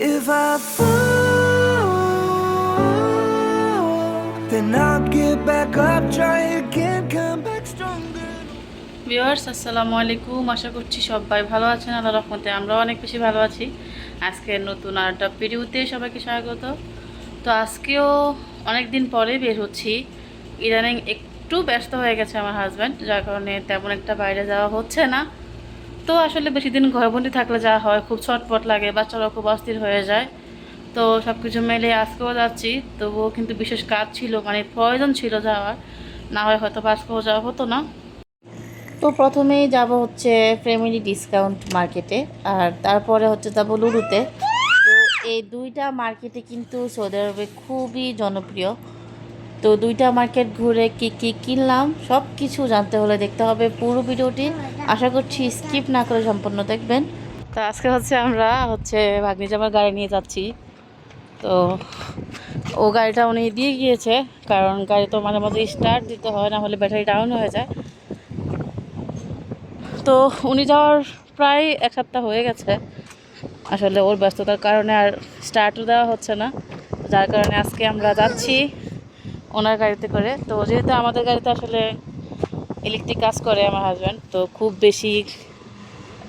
If I fall, then I'll get back up, try again, come back stronger. Viewers আসসালামু আলাইকুম। আশা করছি সবাই ভালো আছেন আল্লাহ রহমতে আমরাও অনেক বেশি ভালো আছি। আজকে নতুন আর একটা ভিডিওতে সবাইকে স্বাগত। তো আজকেও অনেক দিন পরে বের হচ্ছি। ইদানিং একটু ব্যস্ত হয়ে গেছে আমার হাজব্যান্ড যার কারণে তেমন একটা বাইরে যাওয়া হচ্ছে না। তো আসলে বেশি দিন ঘরবন্দি থাকলে যা হয়, খুব ছটপট লাগে বাচ্চারা খুব অস্থির হয়ে যায়। তো সব কিছু মেলে আজকেও যাচ্ছি, তবুও কিন্তু বিশেষ কাজ ছিল মানে প্রয়োজন ছিল যাওয়ার। না হয় হয়তো আজকেও যাওয়া হতো না। তো প্রথমেই যাব হচ্ছে ফ্যামিলি ডিসকাউন্ট মার্কেটে, আর তারপরে হচ্ছে যাব লুলুতে তো এই দুইটা মার্কেটে কিন্তু সৌদি আরবে খুবই জনপ্রিয়। তো দুইটা মার্কেট ঘুরে কি কি কিনলাম সব কিছু জানতে হলে দেখতে হবে পুরো ভিডিওটি। আশা করছি স্কিপ না করে সম্পূর্ণ দেখবেন। তো আজকে হচ্ছে আমরা হচ্ছে ভাগ্নি জামার গাড়ি নিয়ে যাচ্ছি। তো ও গাড়িটা উনি দিয়ে গিয়েছে, কারণ গাড়ি তো মাঝে মাঝে স্টার্ট দিতে হয়, না হলে ব্যাটারি ডাউন হয়ে যায়। তো উনি যাওয়ার প্রায় এক সপ্তাহ হয়ে গেছে। আসলে ওর ব্যস্ততার কারণে আর স্টার্টও দেওয়া হচ্ছে না। যার কারণে আজকে আমরা যাচ্ছি ওনার গাড়িতে করে। তো যেহেতু আমাদের গাড়িতে আসলে ইলেকট্রিক কাজ করে আমার হাজব্যান্ড তো খুব বেশি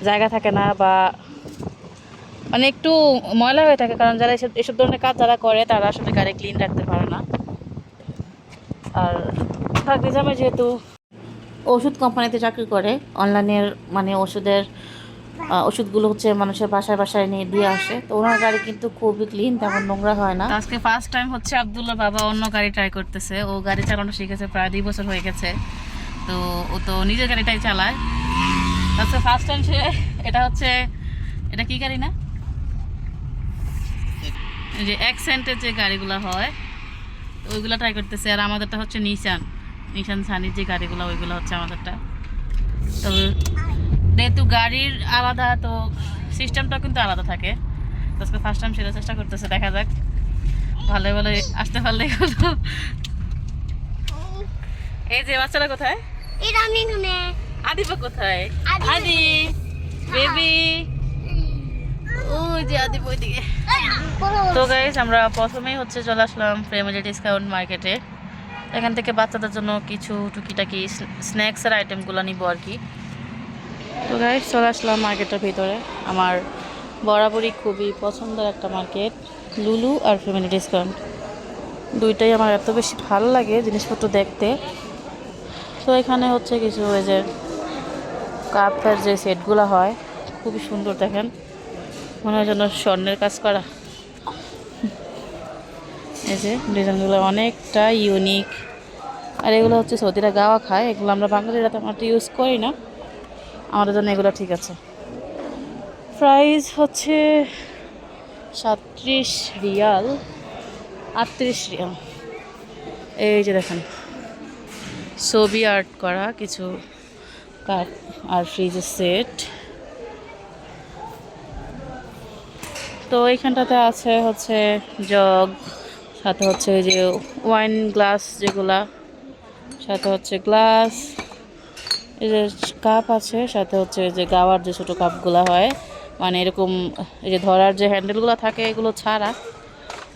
জায়গা থাকে না বা মানে একটু ময়লা হয়ে থাকে, কারণ যারা এসব এসব ধরনের কাজ যারা করে, তারা আসলে গাড়ি ক্লিন রাখতে পারে না। আর জামাই যেহেতু ওষুধ কোম্পানিতে চাকরি করে অনলাইনের মানে ওষুধের ওষুধগুলো হচ্ছে মানুষের বাসায় বাসায় নিয়ে দিয়ে আসে। তো ওনার গাড়ি কিন্তু খুবই ক্লিন তেমন নোংরা হয় না। আজকে ফার্স্ট টাইম হচ্ছে আব্দুল্লাহ বাবা অন্য গাড়ি ট্রাই করতেছে। ও গাড়ি চালানো শিখেছে প্রায় দুই বছর হয়ে গেছে। তো ও তো নিজের গাড়িটাই চালায়। আজকে ফার্স্ট টাইম সে এটা হচ্ছে, এটা কি গাড়ি না? যে অ্যাক্সেন্টের যে গাড়িগুলো হয়, ওইগুলো ট্রাই করতেছে। আর আমাদেরটা হচ্ছে নিশান নিশান সানির যে গাড়িগুলো, ওইগুলো হচ্ছে আমাদেরটা। তো যেহেতু গাড়ির আলাদা তো সিস্টেমটা কিন্তু আলাদা থাকে। আজকে ফার্স্ট টাইম সেটা চেষ্টা করতেছে দেখা যাক। ভালো ভালো আসতে পারলেই হলো এই যে বাচ্চারা কোথায়? কোথায়? আদি। বেবি। ওই যে ওইদিকে। তো গাইজ আমরা প্রথমেই হচ্ছে চলে আসলাম ফ্যামিলি ডিসকাউন্ট মার্কেটে এখান থেকে বাচ্চাদের জন্য কিছু টুকিটাকি স্ন্যাক্সের আইটেমগুলো নিব আর কি। তো গাইজ চলে আসলাম মার্কেটের ভিতরে। আমার বরাবরই খুবই পছন্দের একটা মার্কেট লুলু আর ফ্যামিলি ডিসকাউন্ট দুইটাই আমার এত বেশি ভালো লাগে জিনিসপত্র দেখতে। তো এখানে হচ্ছে কিছু ওই যে কাপের যে সেটগুলো হয়, খুবই সুন্দর দেখেন। মনে হয় যেন স্বর্ণের কাজ করা। এই যে ডিজাইনগুলো অনেকটা ইউনিক আর এগুলো হচ্ছে সৌদিরা গাওয়া খায়। এগুলো আমরা বাঙালিরা তেমন একটা ইউজ করি না। আমাদের জন্য এগুলো ঠিক আছে। প্রাইস হচ্ছে সাতত্রিশ রিয়াল, আটত্রিশ রিয়াল। এই যে দেখেন, ছবি আর্ট করা কিছু কাপ আর ফ্রিজের সেট। তো এইখানটাতে আছে হচ্ছে জগ, সাথে হচ্ছে যে ওয়াইন গ্লাস যেগুলা, সাথে হচ্ছে গ্লাস। এই যে কাপ আছে, সাথে হচ্ছে যে গাওয়ার যে ছোটো কাপগুলো হয় মানে এরকম এই যে ধরার যে হ্যান্ডেলগুলো থাকে, এগুলো ছাড়া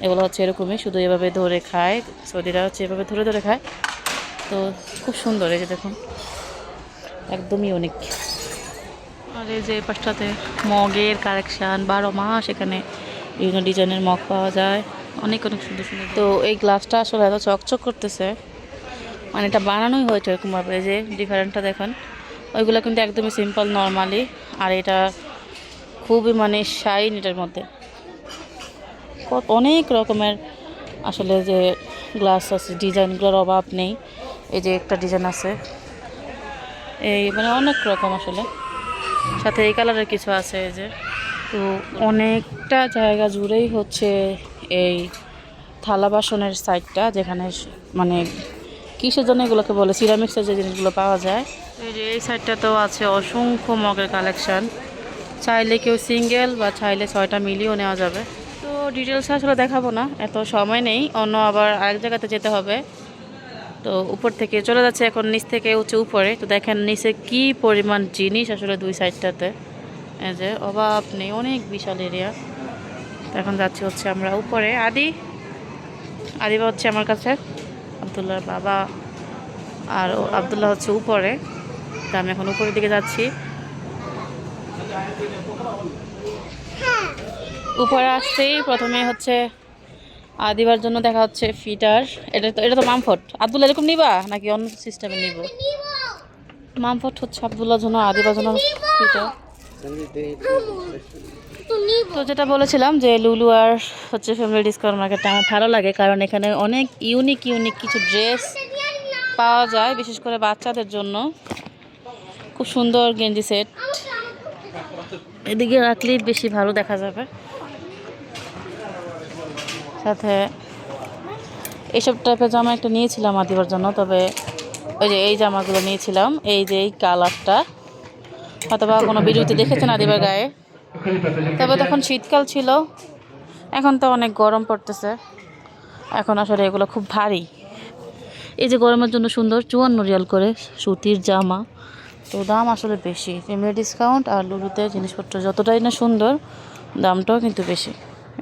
এগুলো হচ্ছে এরকমই, শুধু এভাবে ধরে খায়, সৌদিরা হচ্ছে এভাবে ধরে ধরে খায়। তো খুব সুন্দর, এই যে দেখুন একদমই অনেক আর এই যে পাশটাতে মগের কালেকশান বারো মাস এখানে বিভিন্ন ডিজাইনের মগ পাওয়া যায়, অনেক অনেক সুন্দর সুন্দর। তো এই গ্লাসটা আসলে এত চকচক করতেছে মানে এটা বানানোই হয়েছে এরকমভাবে এই যে ডিফারেন্টটা দেখেন। ওইগুলো কিন্তু একদমই সিম্পল নর্মালি আর এটা খুবই মানে শাইন এটার মধ্যে। অনেক রকমের আসলে যে গ্লাস আছে ডিজাইনগুলোর অভাব নেই। এই যে একটা ডিজাইন আছে। এই মানে অনেক রকম আসলে। সাথে এই কালারের কিছু আছে, এই যে। তো অনেকটা জায়গা জুড়েই হচ্ছে এই থালা বাসনের সাইডটা যেখানে মানে কিসের জন্য এগুলোকে বলে? সিরামিক্সের যে জিনিসগুলো পাওয়া যায়। এই যে এই আছে অসংখ্য মগের কালেকশন চাইলে কেউ সিঙ্গেল বা চাইলে ছয়টা মিলিও নেওয়া যাবে। তো ডিটেলস আসলে দেখাবো না, এত সময় নেই। অন্য আবার আরেক জায়গাতে যেতে হবে। তো উপর থেকে চলে যাচ্ছে এখন নিচ থেকে হচ্ছে উপরে। তো দেখেন নিচে কি পরিমাণ জিনিস আসলে দুই সাইডটাতে এই যে অভাব নেই, অনেক বিশাল এরিয়া এখন যাচ্ছি হচ্ছে আমরা উপরে। আদি? আদিবা হচ্ছে আমার কাছে। আবদুল্লাহর বাবা আর আবদুল্লাহ হচ্ছে উপরে। তা আমি এখন উপরের দিকে যাচ্ছি। উপরে আসতেই প্রথমে হচ্ছে আদিবার জন্য দেখা হচ্ছে ফিটার। এটা তো এটা তো মামফট আবদুল্লাহ এরকম নিবা? নাকি অন্য সিস্টেমে নিব? মামফট হচ্ছে আবদুল্লাহর জন্য, আদিবার জন্য ফিটার। তো যেটা বলেছিলাম যে লুলু আর হচ্ছে ফ্যামিলি ডিসকাউন্ট মার্কেটটা আমার ভালো লাগে, কারণ এখানে অনেক ইউনিক ইউনিক কিছু ড্রেস পাওয়া যায়, বিশেষ করে বাচ্চাদের জন্য। খুব সুন্দর গেঞ্জি সেট এদিকে রাখলেই বেশি ভালো দেখা যাবে। সাথে এইসব টাইপের জামা একটা নিয়েছিলাম আদিবার জন্য, তবে ওই যে এই জামাগুলো নিয়েছিলাম, এই যে এই কালারটা হয়তো বা কোনো বিরতি দেখেছেন আদিবার গায়ে? তবে তখন শীতকাল ছিল। এখন তো অনেক গরম পড়তেছে। এখন আসলে এগুলো খুব ভারী। এই যে গরমের জন্য সুন্দর চুয়ান্ন রিয়াল করে সুতির জামা। তো দাম আসলে বেশি। ফ্যামিলি ডিসকাউন্ট আর লুলুতে জিনিসপত্র যতটাই না সুন্দর, দামটাও কিন্তু বেশি।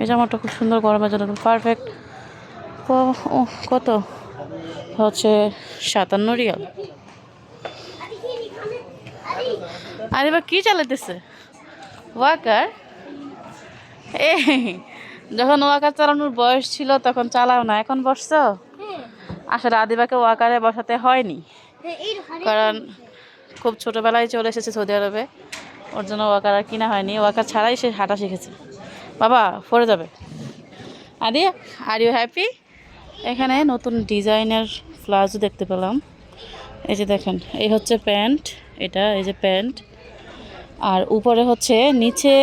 এই জামাটা খুব সুন্দর, গরমের জন্য পারফেক্ট কত? হচ্ছে সাতান্ন রিয়াল। আরে এবার কী চালাতেছে ওয়াকার? এ যখন ওয়াকার চালানোর বয়স ছিল তখন চালাও না। এখন বসছো? আসলে আদিবাকে ওয়াকারে বসাতে হয়নি। কারণ খুব ছোটোবেলায় চলে এসেছে সৌদি আরবে। ওর জন্য ওয়াকার আর কিনা হয়নি। ওয়াকার ছাড়াই সে হাঁটা শিখেছে। বাবা পড়ে যাবে। আদি আর ইউ হ্যাপি এখানে নতুন ডিজাইনের ফ্লাজও দেখতে পেলাম। এই যে দেখেন এই হচ্ছে প্যান্ট। এটা এই যে প্যান্ট। আর উপরে হচ্ছে নিচে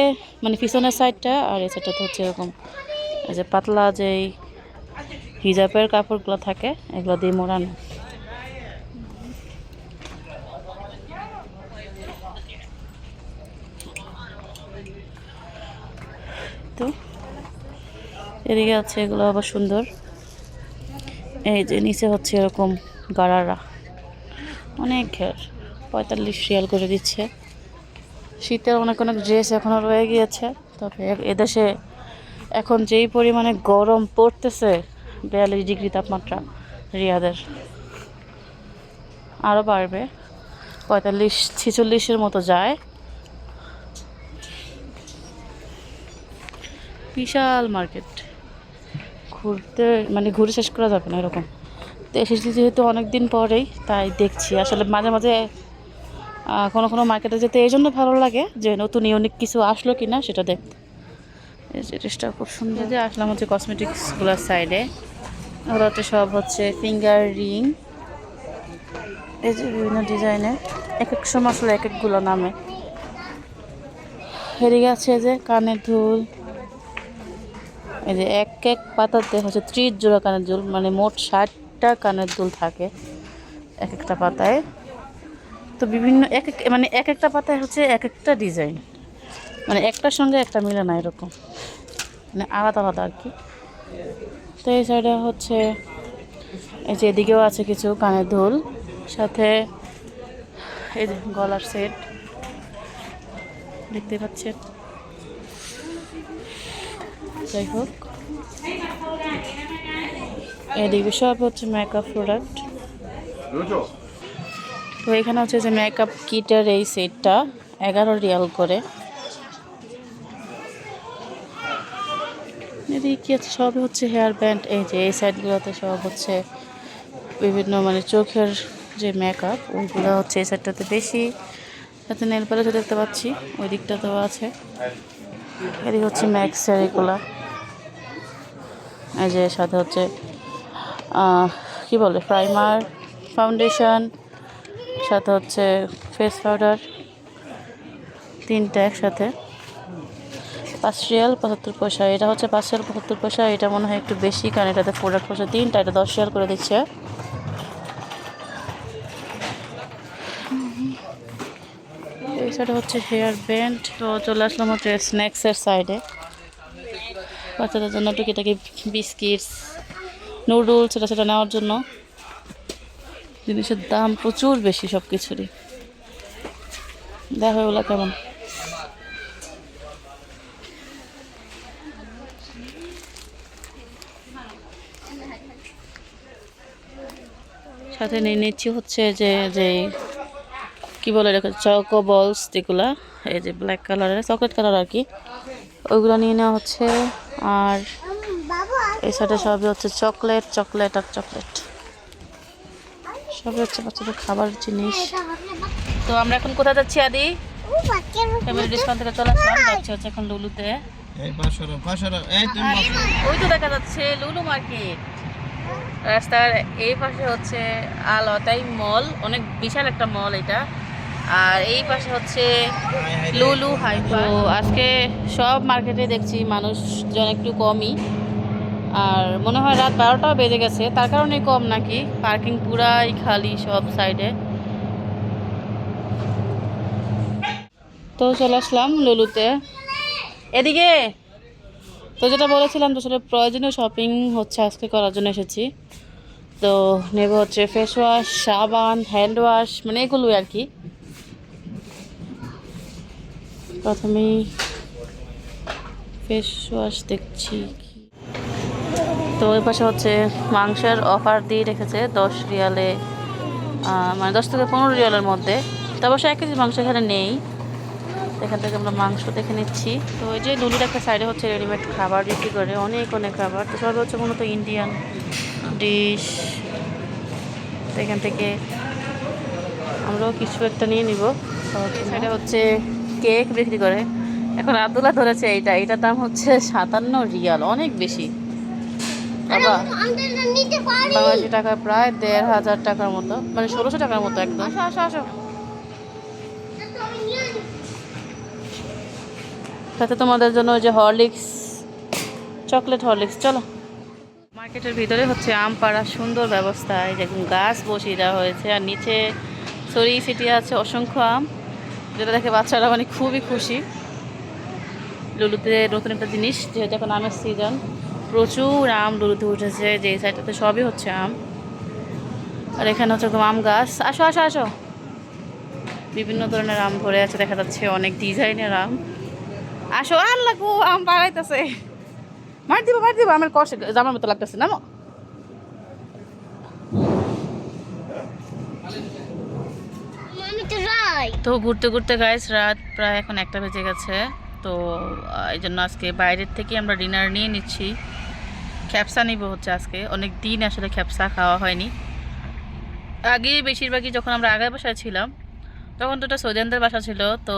মানে পিছনের সাইডটা আর এই সাইডটা হচ্ছে এরকম, এই যে পাতলা যেই হিজাবের কাপড়গুলো থাকে, এগুলো দিয়ে মোড়ানো। তো এদিকে আছে এগুলো আবার সুন্দর। এই যে নিচে হচ্ছে এরকম গাড়ারা। অনেক ঘের, পঁয়তাল্লিশ রিয়াল করে দিচ্ছে। শীতের অনেক অনেক ড্রেস এখনও রয়ে গিয়েছে। তবে এদেশে এখন যেই পরিমাণে গরম পড়তেছে, বিয়াল্লিশ ডিগ্রি তাপমাত্রা রিয়াদের। আরও বাড়বে। পঁয়তাল্লিশ, ছিচল্লিশের মতো যায়। বিশাল মার্কেট। ঘুরতে মানে ঘুরে শেষ করা যাবে না এরকম। তো এসেছি যেহেতু অনেক দিন পরেই, তাই দেখছি। আসলে মাঝে মাঝে কোনো কোনো মার্কেটে যেতে এই জন্য ভালো লাগে যে নতুন ইউনিক কিছু আসলো কি না সেটা দেখতে এই জিনিসটা খুব সুন্দর। যে আসলাম হচ্ছে কসমেটিক্সগুলোর সাইডে ওগুলোতে সব হচ্ছে ফিঙ্গার রিং এই যে বিভিন্ন ডিজাইনের এক এক সময় আসলে এক একগুলো নামে। এদিকে আছে যে কানের দুল। এই যে এক এক পাতাতে হচ্ছে ত্রিশ জোড়া কানের দুল মানে মোট ষাটটা কানের দুল থাকে এক একটা পাতায়। তো বিভিন্ন এক এক মানে এক একটা পাতায় হচ্ছে এক একটা ডিজাইন। মানে একটার সঙ্গে একটা মিলে না এরকম। মানে আলাদা আলাদা আর কি। তো এই সাইডে হচ্ছে, এই যে এদিকেও আছে কিছু কানের দুল, সাথে এই যে গলার সেট দেখতে পাচ্ছেন? যাই হোক। এদিকে সব হচ্ছে মেকআপ প্রোডাক্ট তো এখানে হচ্ছে যে মেকআপ কিটের এই সেটটা এগারো রিয়াল করে। এদিকে সবই হচ্ছে হেয়ার ব্যান্ড এই যে এই সাইডগুলোতে সব হচ্ছে বিভিন্ন মানে চোখের যে মেকআপ ওইগুলো হচ্ছে এই সাইডটাতে বেশি। সাথে নেল পালিশও দেখতে পাচ্ছি, ওই দিকটাতেও আছে। এদিকে হচ্ছে ম্যাক্সের এগুলা। এই যে সাথে হচ্ছে কি বলে? প্রাইমার ফাউন্ডেশন সাথে হচ্ছে ফেস পাউডার তিনটা একসাথে। পাঁচ রিয়াল পঁচাত্তর পয়সা। এটা হচ্ছে পাঁচ রিয়াল পঁচাত্তর পয়সা। এটা মনে হয় একটু বেশি, কারণ এটাতে প্রোডাক্ট পয়সা তিনটা, এটা দশ রিয়াল করে দিচ্ছে। এই হচ্ছে হেয়ার ব্যান্ড তো চলে আসলাম হচ্ছে স্ন্যাক্সের সাইডে বাচ্চাদের জন্য টুকিটাকি বিস্কিটস নুডলস এটা সেটা নেওয়ার জন্য। জিনিসের দাম প্রচুর বেশি সব কিছুরই দেখো এগুলো কেমন। সাথে নিয়ে নিচ্ছি হচ্ছে যে যে কি বলে রেখে চকো বলস যেগুলা, এই যে ব্ল্যাক কালারের চকলেট কালার আর কি। ওইগুলো নিয়ে নেওয়া হচ্ছে। আর এই সাথে সবই হচ্ছে চকলেট চকলেট আর চকলেট সবই হচ্ছে বাচ্চাদের খাবার জিনিস। তো আমরা এখন কোথায় যাচ্ছি আদি? ফ্যামিলি ডিসকাউন্ট থেকে চলে আসলাম যাচ্ছি হচ্ছে এখন লুলুতে। ওই তো দেখা যাচ্ছে লুলু মার্কেট। রাস্তার এই পাশে হচ্ছে আলতাই মল অনেক বিশাল একটা মল এটা। আর এই পাশে হচ্ছে লুলু হাইপার তো আজকে সব মার্কেটে দেখছি মানুষজন একটু কমই। আর মনে হয় রাত বারোটাও বেজে গেছে। তার কারণে কম নাকি? পার্কিং পুরাই খালি সব সাইডে। তো চলে আসলাম লুলুতে। এদিকে! তো যেটা বলেছিলাম, তো আসলে প্রয়োজনীয় শপিং হচ্ছে আজকে করার জন্য এসেছি। তো নেব হচ্ছে ফেস ওয়াশ সাবান হ্যান্ড ওয়াশ মানে এগুলোই আর কি। প্রথমেই ফেস ওয়াশ দেখছি। তো ওই পাশে হচ্ছে মাংসের অফার দিয়ে রেখেছে দশ রিয়ালে মানে দশ থেকে পনেরো রিয়ালের মধ্যে। তো অবশ্য এক কেজি মাংস এখানে নেই। এখান থেকে আমরা মাংস দেখে নিচ্ছি। তো ওই যে লুলুর একটা সাইডে হচ্ছে রেডিমেড খাবার বিক্রি করে, অনেক অনেক খাবার। তো সব হচ্ছে মূলত ইন্ডিয়ান ডিশ তো এখান থেকে আমরাও কিছু একটা নিয়ে নিব। সাইডে হচ্ছে কেক বিক্রি করে। এখন আবদুল্লাহ ধরেছে এইটা। এটার দাম হচ্ছে সাতান্ন রিয়াল, অনেক বেশি। বাংলাদেশি টাকা প্রায় দেড় হাজার টাকার মতো মানে ষোলোশো টাকার মতো একদম। আসো আসো আসো। সাথে তোমাদের জন্য ওই যে হরলিক্স চকলেট হরলিক্স চলো। মার্কেটের ভিতরে হচ্ছে আম পাড়া সুন্দর ব্যবস্থা এই যে গাছ বসিয়ে দেওয়া হয়েছে আর নিচে ছড়িয়ে ছিটিয়ে আছে অসংখ্য আম যেটা দেখে বাচ্চারা মানে খুবই খুশি। লুলুতে নতুন একটা জিনিস যেহেতু এখন আমের সিজন প্রচুর আম লুলুতে উঠেছে যে সাইডটাতে সবই হচ্ছে আম। আর এখানে হচ্ছে একদম আম গাছ। আসো আসো আসো। বিভিন্ন ধরনের আম ধরে আছে দেখা যাচ্ছে অনেক ডিজাইনের আম। আসো আর লাগবো আম বাড়াইতেছে। মার দিব মার দিব আমার কষে জামার মতো লাগতেছে না মো? তো ঘুরতে ঘুরতে গাইস রাত প্রায় এখন একটা বেজে গেছে। তো এই জন্য আজকে বাইরের থেকে আমরা ডিনার নিয়ে নিচ্ছি। খ্যাপসা নিব হচ্ছে আজকে। অনেক দিন আসলে খ্যাপসা খাওয়া হয়নি। আগে বেশিরভাগই যখন আমরা আগের বাসায় ছিলাম, তখন তো ওটা সৌদিয়ানদের বাসা ছিল, তো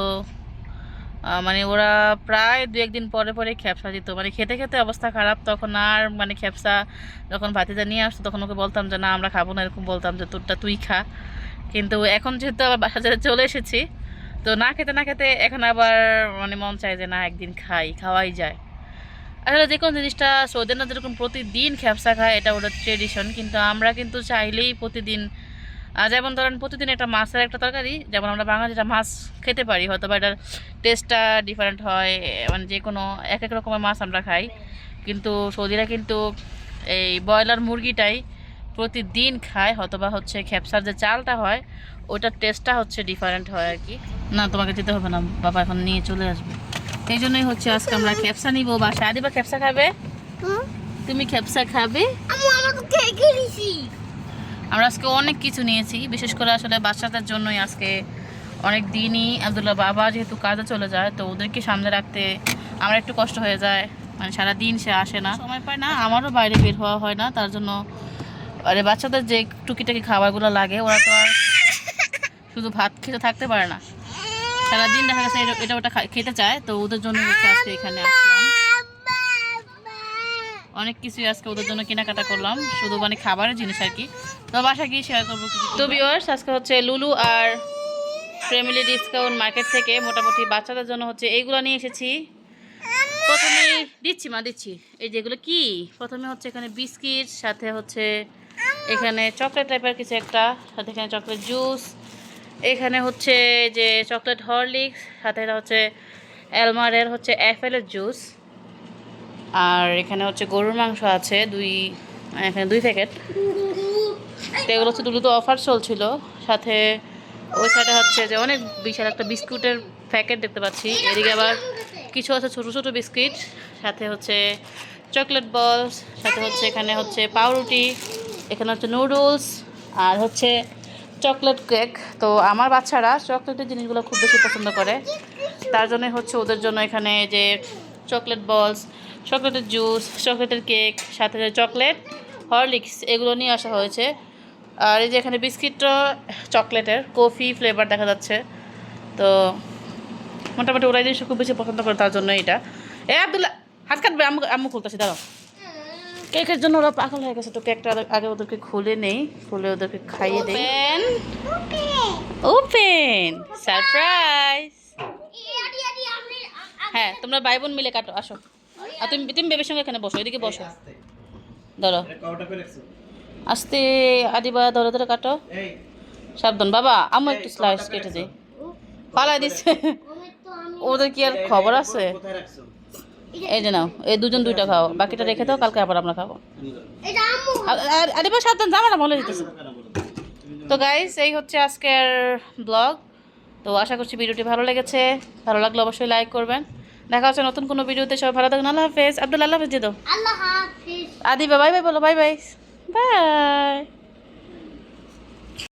মানে ওরা প্রায় দু একদিন পরে পরে খ্যাপসা দিত। মানে খেতে খেতে অবস্থা খারাপ, তখন আর মানে খ্যাপসা যখন ভাতিজা নিয়ে আসতো, তখন ওকে বলতাম যে, না, আমরা খাব না, এরকম বলতাম যে, তোরটা তুই খা। কিন্তু এখন যেহেতু আবার বাসা চলে এসেছি, তো না খেতে না খেতে এখন আবার মানে মন চায় যে, না, একদিন খাই, খাওয়াই যায়। আসলে যে কোনো জিনিসটা সৌদিয়ানরা যেরকম প্রতিদিন খ্যাপসা খায়, এটা ওদের ট্রেডিশন কিন্তু আমরা কিন্তু চাইলেই প্রতিদিন যেমন ধরেন প্রতিদিন একটা মাছের একটা তরকারি, যেমন আমরা বাঙালি বাঙালিরা মাছ খেতে পারি হয়তো বা এটার টেস্টটা ডিফারেন্ট হয় মানে যে কোনো এক এক রকমের মাছ আমরা খাই, কিন্তু সৌদিরা কিন্তু এই ব্রয়লার মুরগিটাই প্রতিদিন খায় হয়তো বা হচ্ছে খেপসার যে চালটা হয়, ওটার টেস্টটা হচ্ছে ডিফারেন্ট হয় আর কি। না, তোমাকে যেতে হবে না, বাবা এখন নিয়ে চলে আসবে। এই জন্যই হচ্ছে আজকে আমরা খেপসা নিব আদি বা খেপসা খাবে? তুমি খেপসা খাবে? আমরা আজকে অনেক কিছু নিয়েছি বিশেষ করে আসলে বাচ্চাদের জন্যই আজকে অনেক দিনই আবদুল্লাহ বাবা যেহেতু কাজে চলে যায় তো ওদেরকে সামনে রাখতে আমার একটু কষ্ট হয়ে যায়। মানে সারা দিন সে আসে না। সময় পায় না আমারও বাইরে বের হওয়া হয় না তার জন্য আরে বাচ্চাদের যে টুকিটাকি খাবারগুলো লাগে ওরা তো আর শুধু ভাত খেতে থাকতে পারে না। সারাদিন দেখা গেছে এটা- ওটা খেতে চায়, তো ওদের জন্য আজকে এখানে আসলাম। অনেক কিছুই আজকে ওদের জন্য কেনাকাটা করলাম, শুধু মানে খাবারের জিনিস আর কি। তো বাসা গিয়ে শেয়ার করব। তো ভিউয়ার্স আজকে হচ্ছে লুলু আর ফ্যামিলি ডিসকাউন্ট মার্কেট থেকে মোটামুটি বাচ্চাদের জন্য হচ্ছে এইগুলো নিয়ে এসেছি। প্রথমে দিচ্ছি মা, দিচ্ছি। এই যেগুলো কি? প্রথমে হচ্ছে এখানে বিস্কিট, সাথে হচ্ছে এখানে চকলেট টাইপের কিছু একটা, সাথে এখানে চকলেট জুস এখানে হচ্ছে যে চকলেট হরলিক্স সাথে হচ্ছে অ্যালমারের হচ্ছে অ্যাপেলের জুস আর এখানে হচ্ছে গরুর মাংস আছে, দুই, এখানে দুই প্যাকেট তো এগুলো হচ্ছে দুটো তো অফার চলছিল। সাথে ওই সাইডে হচ্ছে যে অনেক বিশাল একটা বিস্কুটের প্যাকেট দেখতে পাচ্ছি। এদিকে আবার কিছু আছে ছোটো ছোটো বিস্কিট, সাথে হচ্ছে চকলেট বলস সাথে হচ্ছে এখানে হচ্ছে পাউরুটি, এখানে হচ্ছে নুডলস আর হচ্ছে চকলেট কেক। তো আমার বাচ্চারা চকলেটের জিনিসগুলো খুব বেশি পছন্দ করে। তার জন্য হচ্ছে ওদের জন্য এখানে যে চকলেট বলস চকলেটের জুস চকলেটের কেক, সাথে চকলেট হরলিক্স এগুলো নিয়ে আসা হয়েছে। আর এই যে এখানে বিস্কিটটা চকলেটের কফি ফ্লেভার দেখা যাচ্ছে। তো মোটামুটি ওরাই জিনিসটা খুব বেশি পছন্দ করে তার জন্য এটা এ আবদুল্লাহ, হাত কাটবে, আম্মু আম্মু খুলতেছি, দাঁড়াও। কেকের জন্য ওরা পাগল হয়ে গেছে। তো কেকটা ওদের- আগে ওদেরকে খুলে নেই খুলে ওদেরকে খাইয়ে দেই। ওপেন সারপ্রাইজ হ্যাঁ তোমরা ভাই বোন মিলে কাটো আসো। আর তুমি তুমি বেবির সঙ্গে এখানে বসো এদিকে বসো। ধরো। আস্তে আদিবা ধরে ধরে কাটো। সাবধান বাবা আম্মু একটু স্লাইস কেটে দিই পালাই দিচ্ছে ওদের কি আর খবর আছে? এই যে নাও এই দুজন দুইটা খাও বাকিটা রেখে দাও কালকে আবার আমরা খাব। আর- আর- আদিবা সাবধান জামা না বলে দিতেছে। তো গাইস এই হচ্ছে আজকের ব্লগ তো আশা করছি ভিডিওটি ভালো লেগেছে। ভালো লাগলে অবশ্যই লাইক করবেন। দেখা হচ্ছে নতুন কোনো ভিডিওতে সবাই ভালো থাকুন আল্লাহ হাফেজ। আব্দুল আল্লাহ হাফেজ হাফিজ। আদিবা বাই বাই বলো বাই বাই বাই